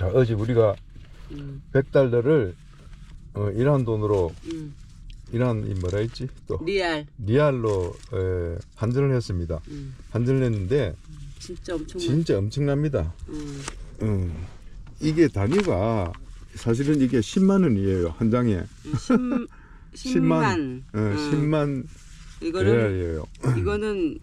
자, 어제 우리가 음, 100달러를 어, 이란 돈으로 음. 이란 이 뭐라 했지? 또 리알. 리알로 에, 환전을 했습니다. 음, 환전을 했는데 진짜 엄청 진짜 엄청납니다. 음, 음, 이게 단위가 사실은 이게 10만 원이에요 한 장에. 음, 10, 10만. 어, 음. 10만 이거는 리알이에요. 이거는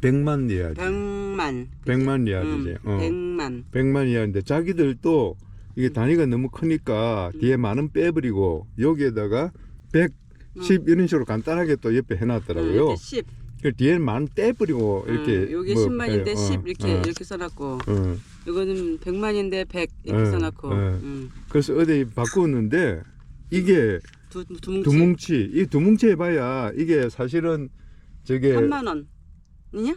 100만 리알이지. 100만. 100만 리알이지. 음, 어. 100만. 100만 리알인데 자기들도 이게 단위가 너무 크니까 뒤에 만원 빼버리고 여기에다가 110 이런 식으로 간단하게 또 옆에 해놨더라고요. 음, 10. 그 뒤에 만 떼버리고 이렇게 음, 요게 뭐, 10만인데 예, 어, 10 이렇게 어, 이렇게 써놨고 어. 이거는 100만인데 100 이렇게 예, 써놨고 예. 음, 그래서 어디 바꾸었는데 이게 두, 두 뭉치 두 뭉치 이 두 뭉치 해봐야 이게 사실은 저게 3만 원 이냐?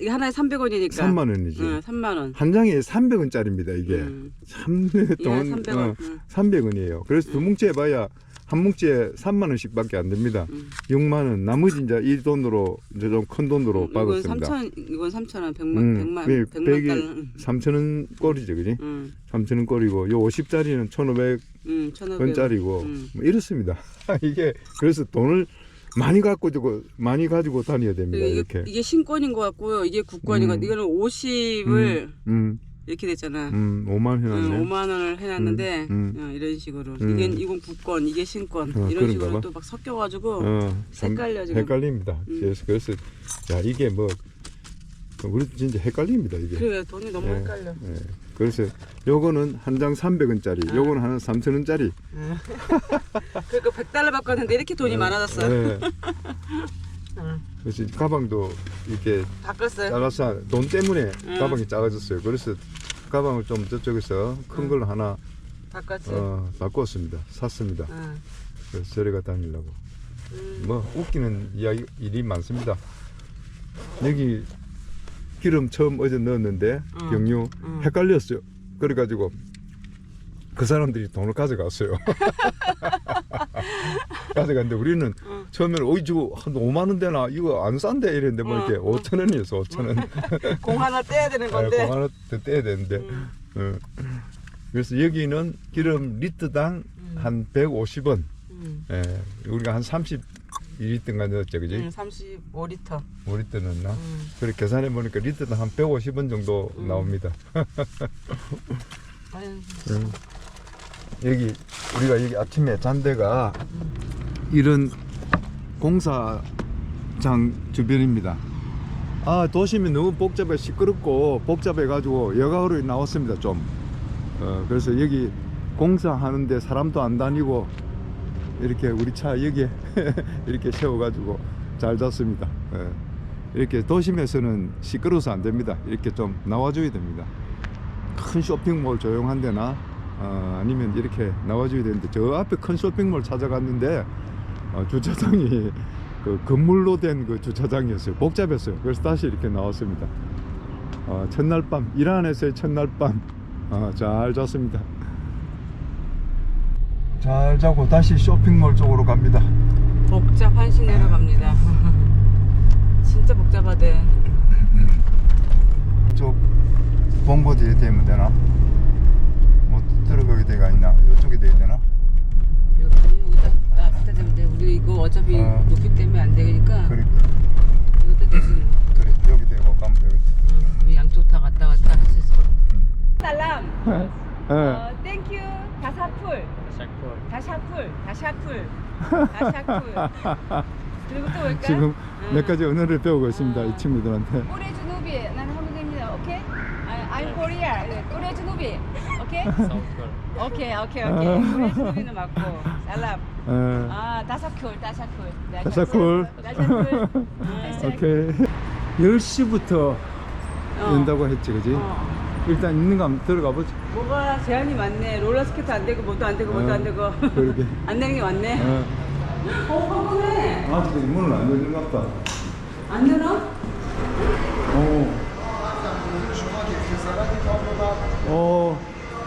이게 하나에 300원이니까 3만 원이지. 응, 3만 원. 한 장에 300원짜리입니다 이게. 음. 참 예, 돈 300원. 어, 응. 300원이에요. 그래서 두 뭉치 해봐야 한 뭉치에 3만 원씩밖에 안 됩니다. 음. 6만 원. 나머지 이제 이 돈으로 이제 좀 큰 돈으로 이건 박았습니다. 3천 이건 3천 원 100만 음, 100만 예, 100만 백이 달러. 응. 3천 원 꼴이죠, 그지? 응. 3천 원 꼴이고 요 50짜리는 1,500 응, 1,500원. 원짜리고 음. 뭐 이렇습니다. 이게 그래서 돈을 많이 갖고 고 많이 가지고 다녀야 됩니다. 이게, 이렇게. 이게 신권인 것 같고요. 이게 국권인 것 음. 같고 이거는 50을 음, 이렇게 됐잖아. 음, 5만 해놨네. 응, 5만 원을 해놨는데 음, 어, 이런 식으로 음. 이건 이건 국권 이게 신권 어, 이런 그런가 식으로 봐. 또막 섞여가지고 어, 참 헷갈려, 지금. 헷갈립니다. 음. 그래서 그래서 야 이게 뭐 우리 진짜 헷갈립니다 이게. 그래 돈이 너무 예, 헷갈려. 예. 그래서 요거는 한 장 300원짜리, 아. 요거는 하나 3,000원짜리. 그러니까 100달러 바꿨는데 이렇게 돈이 많아졌어. 예. 응. 그래서 가방도 이렇게 바꿨어요. 작아서 돈 때문에 응. 가방이 작아졌어요. 그래서 가방을 좀 저쪽에서 큰 응. 걸로 하나 바꿨지. 어, 바꿨습니다. 샀습니다. 응. 그래서 저리가 다니려고. 음. 뭐 웃기는 이야기 일이 많습니다. 여기 기름 처음 어제 넣었는데 응. 경유 응. 헷갈렸어요. 그래가지고 그 사람들이 돈을 가져갔어요. 가져갔는데 우리는 응. 처음에는 어이 저거 한 5만 원 되나 이거 안 싼데 이랬는데 뭐 응, 이렇게 응. 5천 원이었어 5천 원. 공 하나 떼야 되는 건데. 공 하나 더 떼야 되는데. 음. 어. 그래서 여기는 기름 리터당 음. 한 150원. 음. 예, 우리가 한 32리터인가 넣었죠, 그지? 응, 35리터. 5리터 넣었나? 음. 그래 계산해 보니까 리터당 한 150원 정도 음. 나옵니다. 음. 여기 우리가 여기 아침에 잔데가 이런 공사장 주변입니다. 아 도심이 너무 복잡해 시끄럽고 복잡해 가지고 여가로 나왔습니다 좀. 어, 그래서 여기 공사하는데 사람도 안 다니고 이렇게 우리 차 여기에 이렇게 세워가지고 잘 잤습니다. 예. 이렇게 도심에서는 시끄러워서 안 됩니다. 이렇게 좀 나와줘야 됩니다. 큰 쇼핑몰 조용한 데나 어, 아니면 이렇게 나와줘야 되는데 저 앞에 큰 쇼핑몰 찾아갔는데 어, 주차장이 그 건물로 된 그 주차장이었어요. 복잡했어요. 그래서 다시 이렇게 나왔습니다. 어, 첫날 밤 이란에서의 첫날 밤 어, 잘 잤습니다. 잘 자고 다시 쇼핑몰 쪽으로 갑니다. 복잡한 시내로 갑니다. 진짜 복잡하대. 쪽 본거지에 되면 되나? 뭐 들어가게 돼가 있나? 이쪽에 돼야 되나? 여기 여기다 아, 갖다 대면 돼. 우리 이거 어차피 어. 높이 때문에 안 되니까 그래 이것도 대신 그래 여기 되고 가면 되겠다. 응, 우리 양쪽 다 갔다 왔다 할 수 있어. 음. 살람. 예. 어, 땡큐. 다샤풀. 다샤풀. 다샤풀. 다샤풀. 그리고 또 뭘까? 지금 응. 몇 가지 언어를 배우고 있습니다. 이 친구들한테. 꼬레 주누비. 나는 한국입니다. 오케이? 아, I'm Korea. 네, 꼬레 주누비. 오케이? 오케이, 오케이, 오케이. 꼬레 주누비는 맞고. 살람. 예. 아, 다샤쿨, 다샤쿨. 다샤쿨. 다샤쿨. 오케이. 10시부터 어. 연다고 했지, 그지? 어. 일단 있는 거 한번 들어가 보자. 뭐가 제한이 많네. 롤러스케이트 안 되고 뭐도 안 되고 뭐도 어, 안 되고. 그러게. 안 되는 게 많네. 어. 어, 성공해. 아직도 문을 안 열는 것 같다. 안 열어? 오. 오.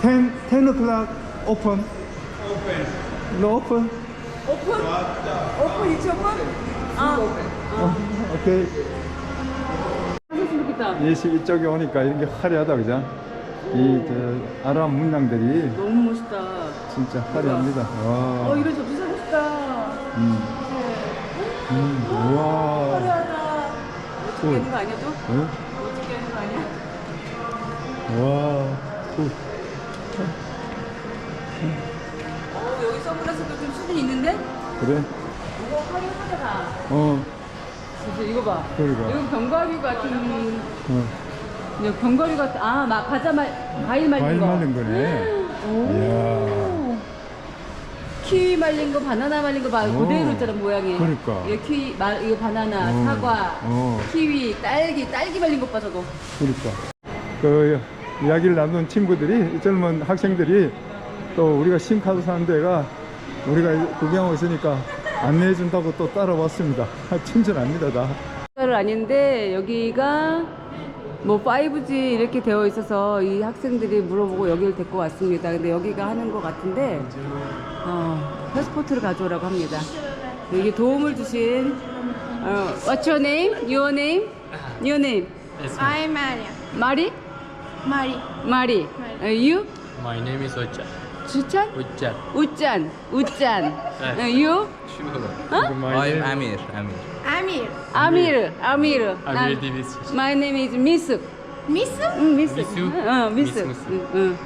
10, 10 o'clock open. Open. No open? 오픈? 오픈 2천 번? 아, 어, 오케이. 좋겠다. 예시 이쪽에 오니까 이런 게 화려하다, 그죠? 이저 아랍 문양들이 너무 멋있다. 진짜 화려합니다. 와. 어 이런 접시 사고 싶다. 음. 음. 와. 화려하다. 어떻게 어. 하는 거 아니야 또? 어? 어떻게 하는 거 아니야? 와. 오. 어 여기 선글라스도 좀 수준 있는데? 그래? 이거 화려하다. 어. 진짜 이거 봐. 그러니까. 이거 견과류 같은 어. 이거 견과류 같은 아 막 과자 말 과일 말린 과일 거. 말린 거네. 오. 키위 말린 거, 바나나 말린 거 봐. 오. 그대로 있잖아 모양이. 그러니까. 이거 키위, 말, 이거 바나나, 어. 사과, 어. 키위, 딸기, 딸기 말린 것 봐 저거. 그러니까 그 이야기를 나눈 친구들이 이 젊은 학생들이 또 우리가 심카드 사는 데가 우리가 구경하고 있으니까 안내해 준다고 또 따라왔습니다. 친절합니다 다. 를 아닌데 여기가 뭐 5G 이렇게 되어 있어서 이 학생들이 물어보고 여기를 데리고 왔습니다. 근데 여기가 하는 것 같은데 어, 패스포트를 가져오라고 합니다. 여기 도움을 주신 어, What's your name? Your name? Your name? I'm Maria. 마리? Mari. 마리. 어, you? My name is Ocha. 주찬? Ocha. 우짠. 우짠. 어, you? I'm Amir. Amir. Amir. 아미르. 아미르. Amir Divis. My name is 미숙. Misu. 응, 미숙. 미숙? 어, 미숙. 미숙. 응, 응.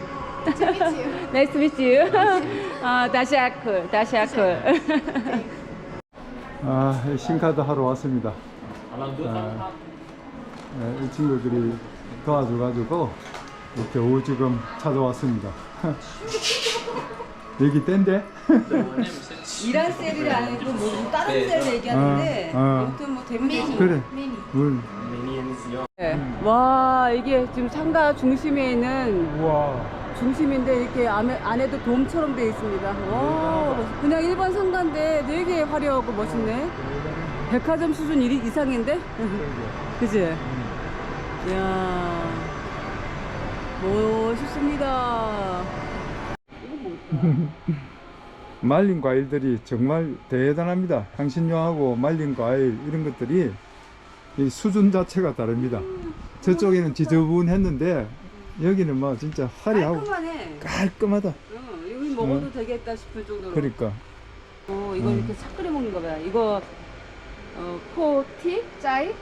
Nice to meet you. 어, 다시 아크. 다시 아크. 아, 심카드 하러 왔습니다. 아, 예, 이 친구들이 도와줘가지고 이렇게 오죽음 찾아왔습니다. 여기 땐데? 이란 셀이 아니고 뭐 다른 셀 얘기하는데 어, 어. 아무튼 뭐 대문이 그래. 물. 네. 와 이게 지금 상가 중심에 있는 우와. 중심인데 이렇게 안에, 안에도 돔처럼 되어 있습니다. 와 그냥 일반 상가인데 되게 화려하고 멋있네. 백화점 수준 이 이상인데? 그지? 이야 멋있습니다. 말린 과일들이 정말 대단합니다. 향신료하고 말린 과일 이런 것들이 이 수준 자체가 다릅니다. 저쪽에는 지저분했는데 여기는 뭐 진짜 화려하고 깔끔하네. 깔끔하다. 어, 여기 먹어도 되겠다 싶을 정도로. 그러니까 어, 이거 이렇게 차 끓여 먹는 거 봐요. 이거 어, 포티? 짜이?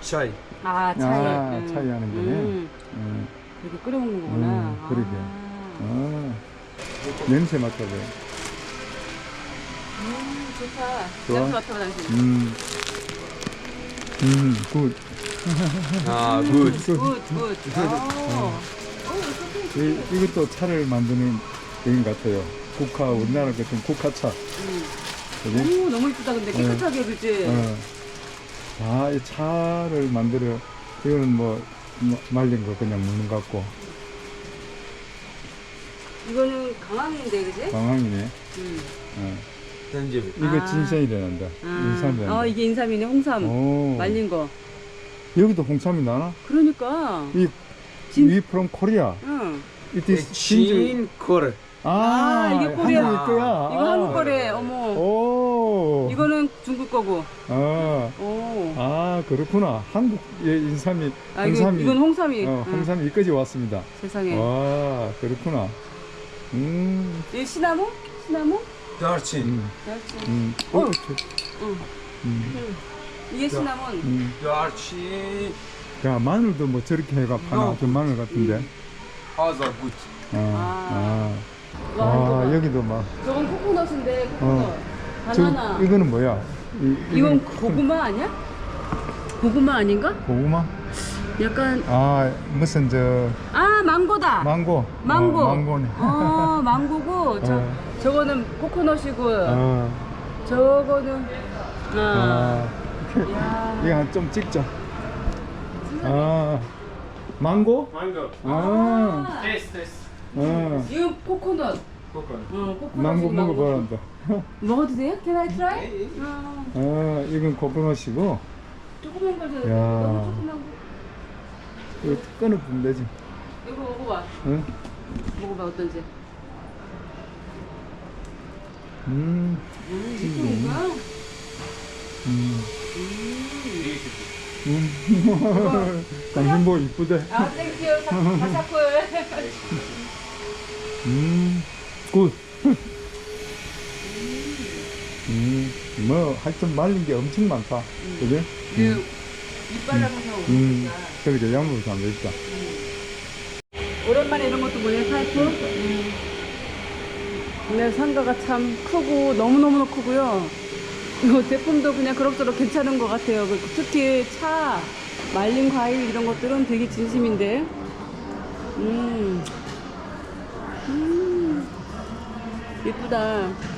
Chai. 아, 차이. 아, 음. 차이 하는 거네. 음, 음, 그렇게 끓여 먹는 거구나. 음, 그러게. 아. 아, 냄새 맡아봐요. 음, 좋다. 좋아? 냄새 맡아봐, 당신. 음, 음, 굿. Good. 굿. 굿, 굿. 어. 이, 이것도 차를 만드는 여인 같아요. 국화, 우리나라 같은 국화차. 그지? 오, 너무 이쁘다, 근데 깨끗하게, 그지? 어. 아, 이 차를 만들어. 이거는 뭐, 마- 말린 거 그냥 먹는 것 같고. 이거는 강황인데, 그지? 방황이네. 음. 어. 이거 아. 진생이란다. 아, 인삼이란다. 어, 이게 인삼이네, 홍삼. 오. 말린 거. 여기도 홍삼이 나나? 그러니까. 이, 진- we from Korea. 응. It is 진주. Chin Kor. 아, 이게 코리아. 한국 거야. 이거 아. 한국 거래, 어머. 오. 이거는 중국 거고. 아, 오. 아 그렇구나. 한국의 인삼이 아, 이거, 홍삼이 이건 홍삼이. 어, 응. 홍삼이 여기까지 왔습니다. 세상에. 와 그렇구나. 음, 이 시나몬? 시나몬? Darchin. 음, 그렇지. 음. 어. 어, 저, 응. 음, 이게 시나몬. 음. Darchin. 야 마늘도 뭐 저렇게 해가 파나 어. 저 마늘 같은데. How's that good? 아, 아. 와, 아, 이거 봐. 여기도 막. 저건 코코넛인데 코코넛. 어. 저 바나나. 이거는 뭐야? 이, 이건 고구마 아니야? 고구마 아닌가? 고구마? 약간 아 무슨 저 아 망고다. 망고. 망고. 어, 망고네. 어 망고고 저 어. 저거는 코코넛이고 어. 저거는 아. 아. 야. 이거 한좀 찍자. 아, 망고? Mango. 아, Taste, taste. 아, 이거 코코넛. Coconut. 어 코코넛. 망고 먹어봐란다. 먹어도 돼요? Can I try? 어, 아, 이건 코코넛이고, 조그만 거 줘. 야. 너무 조그만 거. 이거 끊어 보면 되지. 이거 먹어봐. 응? 먹어봐 어떤지. 음, 음, 이거 뭐야? 음, 음. 당신 뭐 이쁘대. 아, 땡큐. 바사콜. 음, 굿. 음, 뭐 하여튼 말린 게 엄청 많다. 그지? 그 이빨라면서 음, 그러게 양으로 잘돼 있다. 오랜만에 이런 것도 보네 파이프. 음. 근데 상가가 참 크고 너무너무 크고요. 뭐 제품도 그냥 그럭저럭 괜찮은 것 같아요. 그 특히 차, 말린 과일 이런 것들은 되게 진심인데. 음. 음. 예쁘다.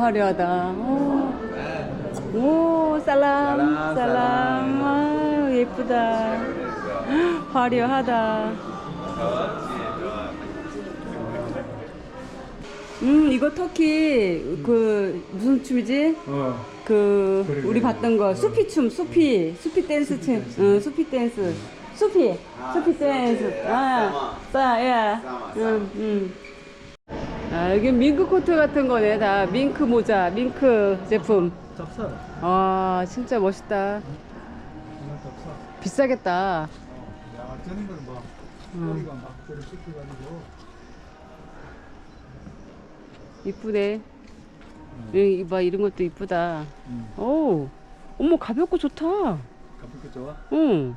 화려하다. 어. 오, 살람, 살람. 아, 예쁘다. 화려하다. 음, 이거 터키 그 무슨 춤이지? 어, 그 그래, 우리 그래. 봤던 거 수피 춤, 수피, 수피 댄스 춤, 응, 수피 댄스, 수피, 수피 댄스, 아, 싸, 야, 응, 응. 아 여기 밍크 코트 같은 거네, 다 밍크 모자, 밍크 제품. 짭싸. 아 진짜 멋있다. 비싸겠다. 야, 저런 음. 머리가 막 저렇게 씻겨가지고. 이쁘네. 여기 봐 이런 것도 이쁘다. 음. 오, 어머 가볍고 좋다. 가볍게 좋아? 응.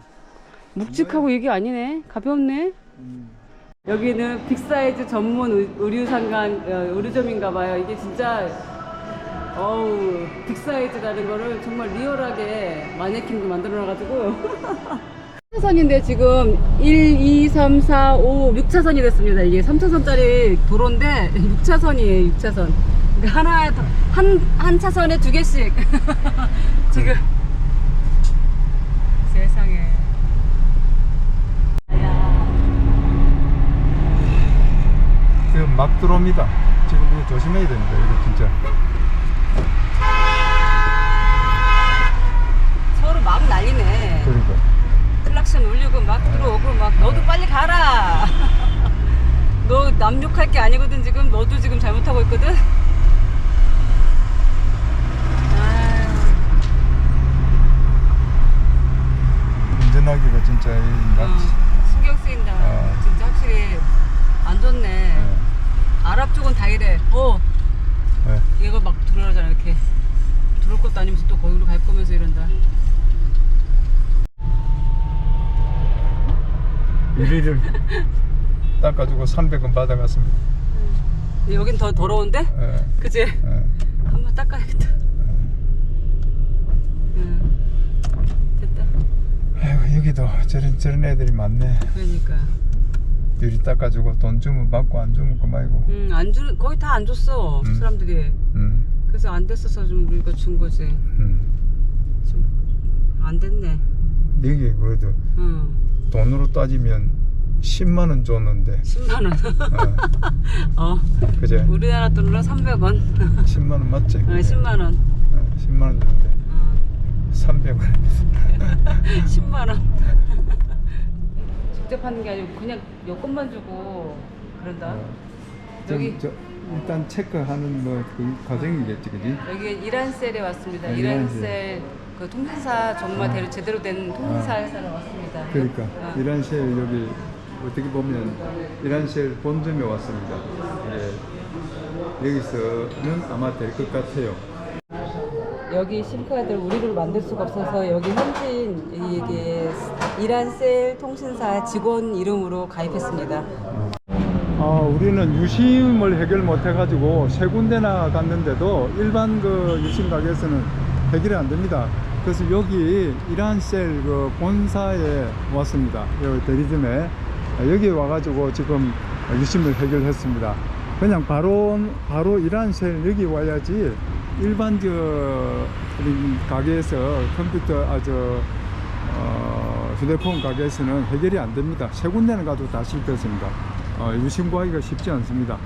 묵직하고 이게 아니네. 가볍네. 음. 여기는 빅사이즈 전문 의- 의류 상관 어, 의류점인가 봐요. 이게 진짜 어우 빅사이즈라는 거를 정말 리얼하게 마네킹도 만들어 놔가지고 3차선인데 지금 1, 2, 3, 4, 5, 6차선이 됐습니다. 이게 3차선짜리 도로인데 6차선이에요. 6차선. 그러니까 하나 한, 한 차선에 두 개씩 지금 세상에 지금 막 들어옵니다. 지금 이거 조심해야 됩니다. 이거 진짜. 서로 막 난리네. 그러니까. 클락션 울리고 막 들어오고 막 너도 빨리 가라. 너 남욕할 게 아니거든 지금 너도 지금 잘못하고 있거든. 운전하기가 진짜 이 어, 낚시. 신경 쓰인다. 어. 진짜 확실히 안 좋네. 네. 아랍 쪽은 다 이래. 어, 네. 이거 막 들어오잖아 이렇게. 들어올 것도 아니면서 또 거기로 갈 거면서 이런다. 유리를 닦아주고 300원 받아갔습니다. 근데 여긴 더 더러운데? 예, 그지? 예. 한번 닦아야겠다. 응. 됐다. 아이고 여기도 저런 저런 애들이 많네. 그러니까. 유리 닦아주고 돈 주면 받고 안 주면 그만이고. 음, 안 주는, 거의 다 안 줬어, 음. 사람들이. 음, 그래서 안 됐어서 좀 우리가 준 거지. 음. 좀, 안 됐네. 여기 그래도 응. 돈으로 따지면 10만 원 줬는데. 10만원. 어, 어. 그제? 우리나라 돈으로 300원. 10만 원 맞지? 어, 10만원. 어, 10만 원 줬는데 어, 300원. 10만원. 직접 하는 게 아니고 그냥 여권만 주고 그런다. 여기, 저, 일단 체크하는 뭐그 과정이겠지, 그지? 여기 이란셀에 왔습니다. 아, 이란셀. 이란셀. 그 통신사 정말 대로 제대로 된 통신사 회사로 왔습니다. 그러니까 어. 이란셀 여기 어떻게 보면 이란셀 본점에 왔습니다. 예. 여기서는 아마 될 것 같아요. 여기 심카드를 우리로 만들 수가 없어서 여기 현지인 이게 이란 셀 통신사 직원 이름으로 가입했습니다. 아, 우리는 유심을 해결 못 해가지고 세 군데나 갔는데도 일반 그 유심 가게에서는 해결이 안 됩니다. 그래서 여기 이란셀 그 본사에 왔습니다. 여기 대리점에 아, 여기 와가지고 지금 유심을 해결했습니다. 그냥 바로 바로 이란셀 여기 와야지 일반 저 우리 가게에서 컴퓨터 아저 어, 휴대폰 가게에서는 해결이 안 됩니다. 세 군데는 가도 다 실패했습니다. 어, 유심 구하기가 쉽지 않습니다.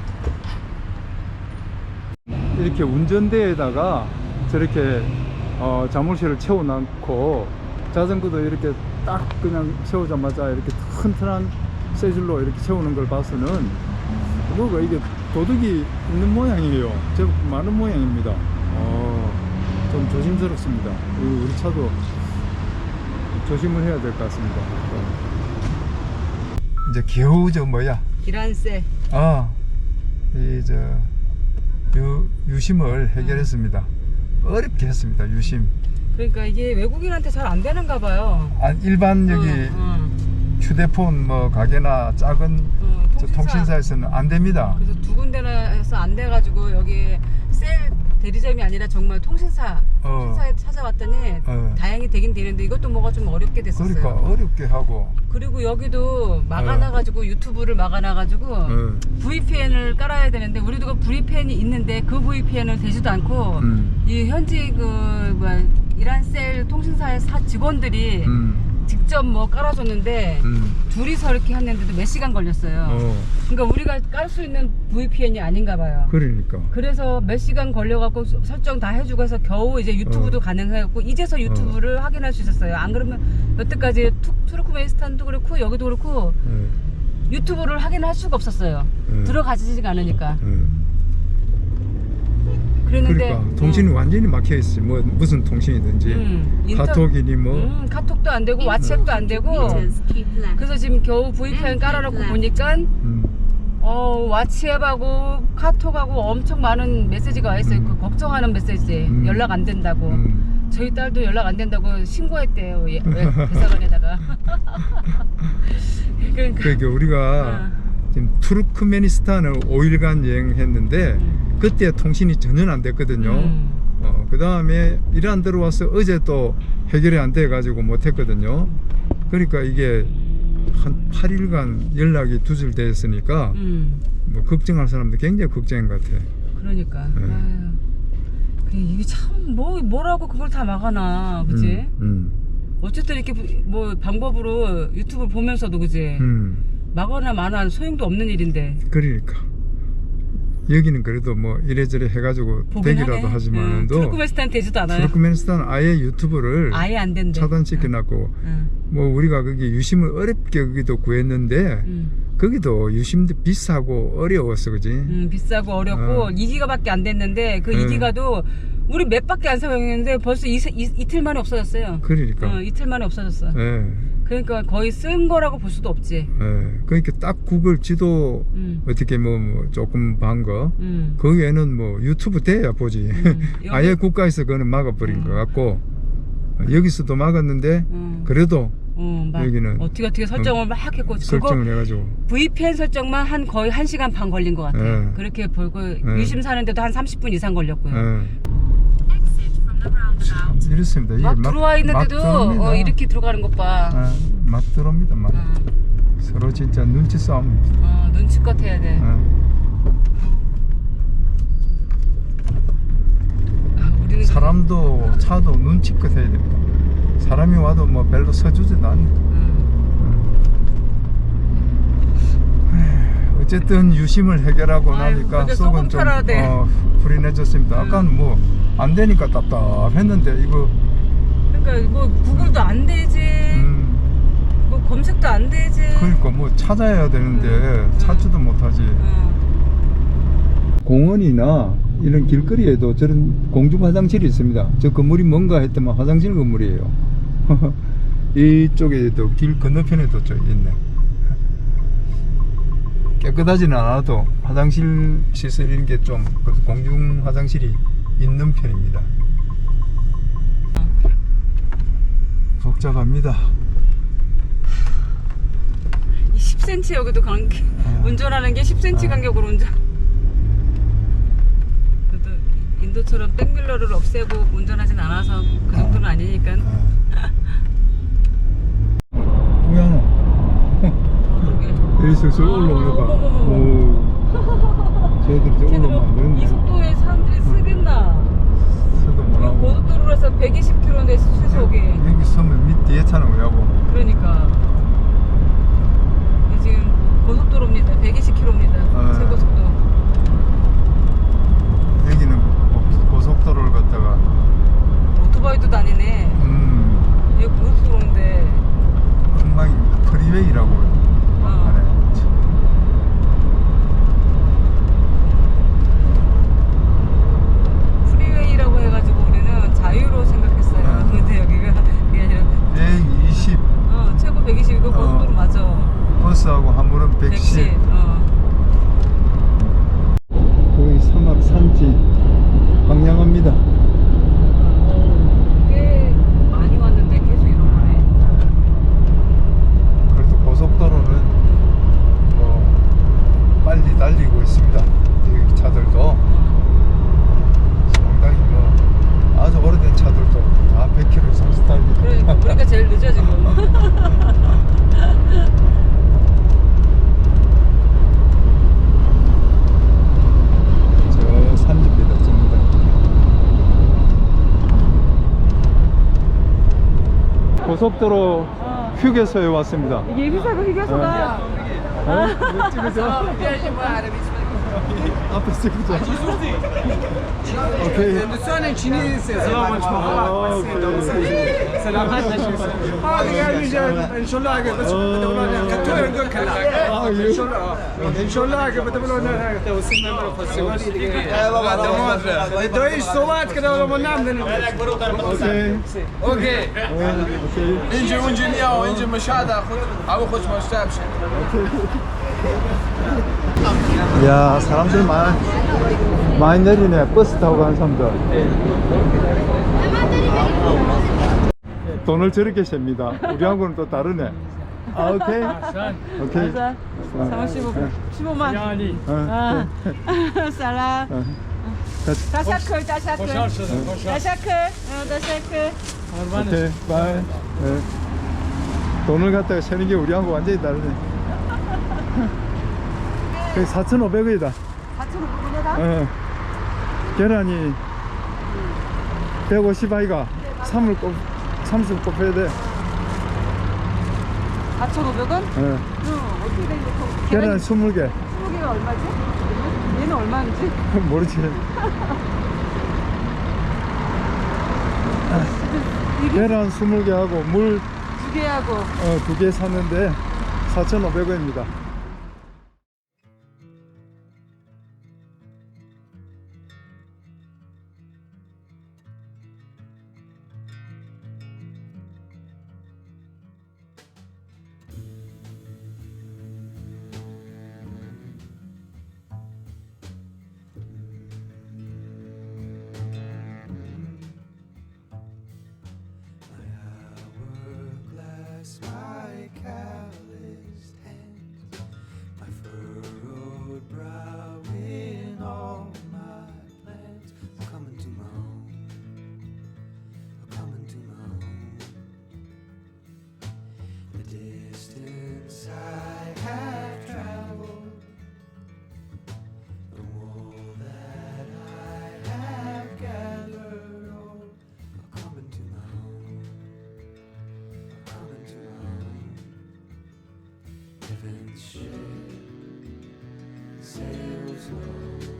이렇게 운전대에다가 저렇게 어, 자물쇠를 채워놓고 자전거도 이렇게 딱 그냥 세우자마자 이렇게 튼튼한 세줄로 이렇게 세우는 걸 봐서는 뭐가 이게 도둑이 있는 모양이에요. 제법 많은 모양입니다. 어, 좀 조심스럽습니다. 우리, 차도 조심을 해야 될 것 같습니다. 이제 겨우 저 뭐야? 기란세. 아, 이저 유, 유심을 해결했습니다. 어렵게 했습니다. 유심. 그러니까 이게 외국인한테 잘 안 되는가 봐요. 아, 일반 여기 응, 응. 휴대폰 뭐 가게나 작은 어, 저 통신사에서는 안 됩니다. 그래서 두 군데나 해서 안 돼가지고 여기 셀 대리점이 아니라 정말 통신사 어. 통신사에 찾아왔더니 어. 다행히 되긴 되는데 이것도 뭐가 좀 어렵게 됐었어요. 그러니까 어렵게 하고. 그리고 여기도 막아놔가지고 유튜브를 막아놔가지고 어. VPN을 깔아야 되는데 우리도 그 VPN이 있는데 그 VPN을 되지도 않고 음. 이 현지 그 뭐야 이란 셀 통신사의 사 직원들이 음. 직접 뭐 깔아줬는데 음. 둘이서 이렇게 했는데도 몇 시간 걸렸어요. 어. 그러니까 우리가 깔 수 있는 VPN이 아닌가 봐요. 그러니까. 그래서 몇 시간 걸려갖고 설정 다 해주고 해서 겨우 이제 유튜브도 어. 가능해갖고 이제서 유튜브를 확인할 수 있었어요. 안 그러면 여태까지 투, 투르크메니스탄도 그렇고 여기도 그렇고 어. 유튜브를 확인할 수가 없었어요. 음. 들어가지지가 않으니까. 어. 그랬는데 그러니까 통신이 완전히 막혀 있어. 뭐 무슨 통신이든지 음, 인터- 카톡이니 뭐. 음, 카톡도 안 되고 왓츠앱도 안 되고 그래서 지금 겨우 VPN 깔아놓고 보니까 음. 어 왓츠앱하고 카톡하고 엄청 많은 메시지가 와 있어요. 음. 그 걱정하는 메시지 음. 연락 안 된다고. 음. 저희 딸도 연락 안 된다고 신고했대요. 예, 왜, 대사관에다가. 그러니까 그러니까 우리가 지금 투르크메니스탄을 5일간 여행했는데 음. 그때 통신이 전혀 안 됐거든요. 음. 어, 그 다음에 이란 들어와서 어제 또 해결이 안 돼 가지고 못 했거든요. 그러니까 이게 한 8일간 연락이 두절돼 있으니까 음. 뭐 걱정할 사람도 굉장히 걱정인 것 같아. 그러니까. 네. 아유. 그 이게 참 뭐 뭐라고 그걸 다 막아놔, 그지? 음, 어쨌든 이렇게 뭐 방법으로 유튜브 보면서도 그지? 음, 음. 막거나 마나 소용도 없는 일인데. 그러니까 여기는 그래도 뭐 이래저래 해가지고 되기라도 하네. 음, 하지만도 투르크메스탄 되지도 않아요. 투르크메니스탄 아예 유튜브를 아예 안 된대. 차단시켜놨고 응, 뭐 우리가 거기 유심을 어렵게 거기도 구했는데 응, 거기도 유심도 비싸고 어려웠어 그지 응, 비싸고 어렵고 어. 2기가밖에 안 됐는데 그 응. 2기가도 우리 몇 밖에 안 사용했는데 벌써 이, 이, 이틀 만에 없어졌어요. 그러니까 어, 이틀 만에 없어졌어. 예, 그러니까 거의 쓴 거라고 볼 수도 없지. 예. 그러니까 딱 구글 지도 응, 어떻게 뭐, 뭐 조금 반거 응. 거기에는 뭐 유튜브 돼야 보지 음, 여기- 아예 국가에서 그거는 막아버린 음. 것 같고 어, 여기서도 막았는데 응. 그래도 어, 막 여기는 어떻게 어떻게 설정을 막 했고 그거 설정을 해가지고 VPN 설정만 한 거의 1시간 반 걸린 것 같아요. 네. 그렇게 벌고 네. 유심 사는데도 한 30분 이상 걸렸고요. 예. 참 이렇습니다 이게 막 들어와 막 있는데도. 어, 이렇게 들어가는 것 봐. 예, 막 들어옵니다 막 어, 서로 진짜 눈치 싸움입니다 어, 눈치껏 해야 돼. 예. 아, 우리는 사람도 차도 눈치껏 해야 됩니다. 사람이 와도 뭐 별로 서주지도 않네. 음, 어쨌든 유심을 해결하고 아이고, 나니까 속은 좀. 어, 불이 내졌습니다. 음. 아까는 뭐 안 되니까 답답했는데 이거 그러니까 뭐 구글도 안 되지, 음, 뭐 검색도 안 되지. 그러니까 뭐 찾아야 되는데 음. 찾지도 못하지. 어, 공원이나 이런 길거리에도 저런 공중 화장실이 있습니다. 저 건물이 뭔가 했더만 화장실 건물이에요. 이쪽에도 길 건너편에도 저 있네. 깨끗하지는 않아도 화장실 시설 이런 게 좀 공중 화장실이 있는 편입니다. 복잡합니다. 이 10cm 여기도 간격, 아. 운전하는 게 10cm 아. 간격으로 운전. 그래도 인도처럼 백밀러를 없애고 운전하진 않아서 그 정도는 아니니까. 뭐야 그러게. 여기서 저 올라오려봐. 오. 쟤들이 저 올라오면 안이 되는데. 속도에 사람들이 쓰겠나? 서도 이거 뭐라 고. 고속도로라서 120km인데 시속이. 여기 서면 밑 뒤에 차는 왜하고. 그러니까. 이게 지금 고속도로입니다. 120km입니다. 아. 최고속도. 여기는 고- 고속도로를 갔다가 오토바이도 다니네. 음 이거 고속도로인데. 엉망입니다 프리웨이라고 어. 하네 프리웨이라고 해가지고 우리는 자유 고속도로 휴게소에 왔습니다. 이게 휴사고 휴게소가 어? 앞에 찍으자. 오케이. هندوستان چینی سلام سلامت نشید هذا ان شاء الله اگه بس بدولنا كتو يقول كلا ان شاء الله ان شاء الله اگه بدولنا توسينا من الفستيفال دايش صوت كده ولا ما نعمل 오케이. اوكي 오케이. انجي وانجي نيا وانجي مشاهده خذ او خذ مشتاق 야 사람들 많이 많이 내리네 버스 타고 가는 사람들 돈을 저렇게 셉니다. 우리하고는 또 다르네. 아 오케이? 오케이. 자, 35, 15만. 어, 아, 살라. 어. 같이- 다샤클, 다샤클. 다샤클, 어, 다샤클. 오케이. 바이. 네. 돈을 갖다가 세는 게 우리하고 완전히 다르네. 그 4,500원이다. 4,500원이다? 어. 계란이 150 아이가 3을 꼽, 3수 꼽혀야 돼 4,500원? 어. 응, 어떻게 된 거? 계란 20개 20개가 얼마지? 얘는 얼마인지? 모르지 계란 20개 하고 물두 개하고 어, 두개 샀는데 4,500원입니다 Heaven's ship sails low,